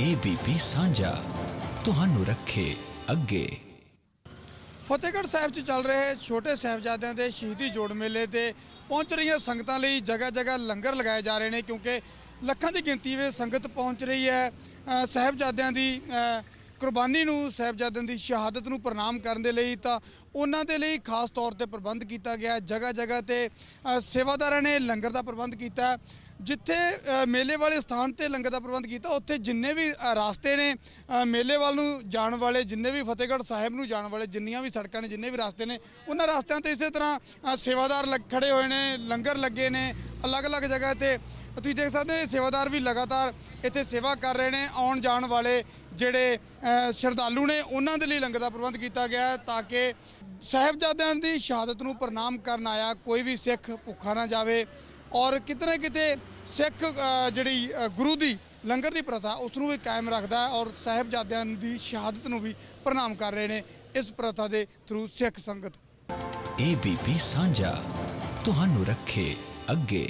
ABP ਸਾਂਝਾ ਤੁਹਾਨੂੰ ਰੱਖੇ ਅੱਗੇ। ਫਤਿਹਗੜ੍ਹ ਸਾਹਿਬ 'ਚ ਚੱਲ ਰਹੇ ਛੋਟੇ ਸਾਹਿਬਜ਼ਾਦਿਆਂ ਦੇ ਸ਼ਹੀਦੀ ਜੋੜ ਮੇਲੇ ਤੇ ਪਹੁੰਚ ਰਹੀਆਂ ਸੰਗਤਾਂ ਲਈ ਜਗ੍ਹਾ ਜਗ੍ਹਾ ਲੰਗਰ ਲਗਾਏ ਜਾ ਰਹੇ ਨੇ ਕਿਉਂਕਿ ਲੱਖਾਂ ਦੀ ਗਿਣਤੀ ਵਿੱਚ ਸੰਗਤ ਪਹੁੰਚ ਰਹੀ ਹੈ। ਅ, ਸਾਹਿਬਜ਼ਾਦਿਆਂ ਦੀ ਕੁਰਬਾਨੀ ਨੂੰ ਸਾਹਿਬਜ਼ਾਦਿਆਂ ਦੀ ਸ਼ਹਾਦਤ ਨੂੰ ਪ੍ਰਣਾਮ ਕਰਨ ਦੇ ਲਈ ਤਾਂ ਉਹਨਾਂ ਦੇ ਲਈ ਖਾਸ ਤੌਰ ਤੇ ਪ੍ਰਬੰਧ ਕੀਤਾ ਗਿਆ। ਜਗ੍ਹਾ ਜਗ੍ਹਾ ਤੇ ਸੇਵਾਦਾਰਾਂ ਨੇ ਲੰਗਰ ਦਾ ਪ੍ਰਬੰਧ ਕੀਤਾ। ਜਿੱਥੇ ਮੇਲੇ ਵਾਲੇ ਸਥਾਨ ਤੇ ਲੰਗਰ ਦਾ ਪ੍ਰਬੰਧ ਕੀਤਾ ਉੱਥੇ ਜਿੰਨੇ ਵੀ ਅ, ਰਾਸਤੇ ਨੇ ਮੇਲੇ ਵੱਲ ਨੂੰ ਜਾਣ ਵਾਲੇ ਜਿੰਨੇ ਵੀ ਫਤਿਹਗੜ੍ਹ ਸਾਹਿਬ ਨੂੰ ਜਾਣ ਵਾਲੇ ਜਿੰਨੀਆਂ ਵੀ ਸੜਕਾਂ ਨੇ ਜਿੰਨੇ ਵੀ ਰਾਸਤੇ ਨੇ ਉਹਨਾਂ ਰਾਸਤਿਆਂ ਤੇ ਇਸੇ ਤਰ੍ਹਾਂ ਸੇਵਾਦਾਰ ਲੱਗ- ਖੜੇ ਹੋਏ ਨੇ ਲੰਗਰ ਲੱਗੇ ਨੇ ਅਲੱਗ-ਅਲੱਗ ਜਗ੍ਹਾ ਤੇ। ਤੁਸੀਂ ਦੇਖ ਸਕਦੇ ਹੋ ਸੇਵਾਦਾਰ ਵੀ ਲਗਾਤਾਰ ਇੱਥੇ ਸੇਵਾ ਕਰ ਰਹੇ ਨੇ ਆਉਣ ਜਾਣ ਵਾਲੇ ਜਿਹੜੇ ਸ਼ਰਧਾਲੂ ਨੇ ਉਹਨਾਂ ਦੇ ਲਈ ਲੰਗਰ ਦਾ ਪ੍ਰਬੰਧ ਕੀਤਾ ਗਿਆ ਤਾਂ ਕਿ ਸਾਹਿਬਜ਼ਾਦਿਆਂ ਦੀ ਸ਼ਹਾਦਤ ਨੂੰ ਪ੍ਰਣਾਮ ਕਰਨ ਆਇਆ ਕੋਈ ਵੀ ਸਿੱਖ ਭੁੱਖਾ ਨਾ ਜਾਵੇ। ਔਰ ਕਿਤੇ ਨਾ ਕਿਤੇ ਸਿੱਖ ਜਿਹੜੀ ਗੁਰੂ ਦੀ ਲੰਗਰ ਦੀ ਪ੍ਰਥਾ ਉਸ ਨੂੰ ਵੀ ਕਾਇਮ ਰੱਖਦਾ ਔਰ ਸਾਹਿਬਜ਼ਾਦਿਆਂ ਦੀ ਸ਼ਹਾਦਤ ਨੂੰ ਵੀ ਪ੍ਰਣਾਮ ਕਰ ਰਹੇ ਨੇ ਇਸ ਪ੍ਰਥਾ ਦੇ ਥਰੂ ਸਿੱਖ ਸੰਗਤ। ਏਬੀਪੀ ਸਾਂਝਾ, ਤੁਹਾਨੂੰ ਰੱਖੇ ਅੱਗੇ।